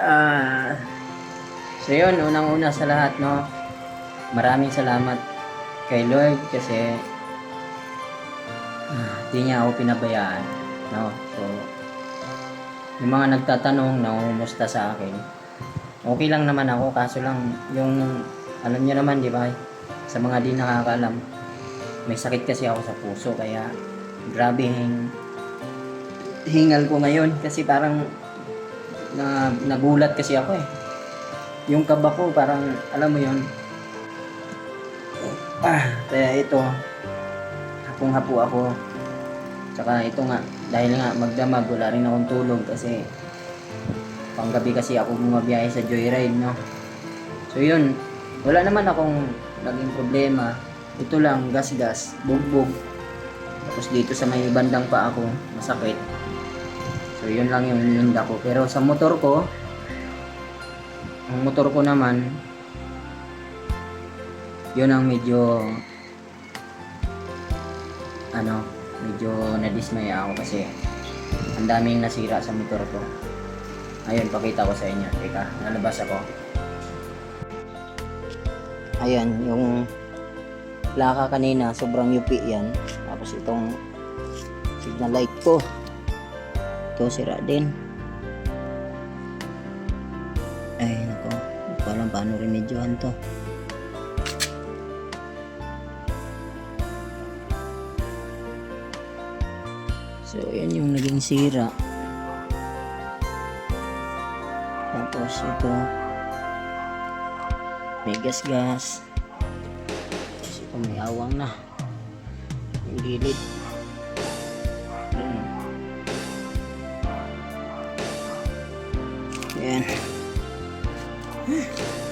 Ah, so yun, unang-una sa lahat, no, maraming salamat kay Lord kasi ah, di niya ako pinabayaan, no. So, yung mga nagtatanong na umusta sa akin, okay lang naman ako, kaso lang yung, alam niyo naman, di ba, sa mga di nakakaalam, may sakit kasi ako sa puso, kaya grabe hing hingal ko ngayon kasi parang na nagulat kasi ako eh. Yung kaba ko parang alam mo yon. Ah, kaya ito hapong hapo ako. Tsaka ito nga dahil nga magdamag wala rin akong tulog kasi panggabi kasi ako bumabiyahe sa joyride no. So yun, wala naman akong naging problema. Ito lang gas-gas, bugbog. Tapos dito sa may bandang pa ako, masakit. So, yun lang yung ininda ko. Pero sa motor ko, ang motor ko naman, yun ang medyo, ano, medyo nadismaya ako kasi ang daming nasira sa motor ko. Ayun, pakita ko sa inyo. Teka, nalabas ako. Ayan, yung plaka kanina, sobrang yupi yan. Tapos itong signal light ko ito sira din ay nako. Hindi ko alam paano remedyohan to. So yan yung naging sira. Tapos ito. May gas gas tapos ito may awang na. Yung gilid Ayan. Yan.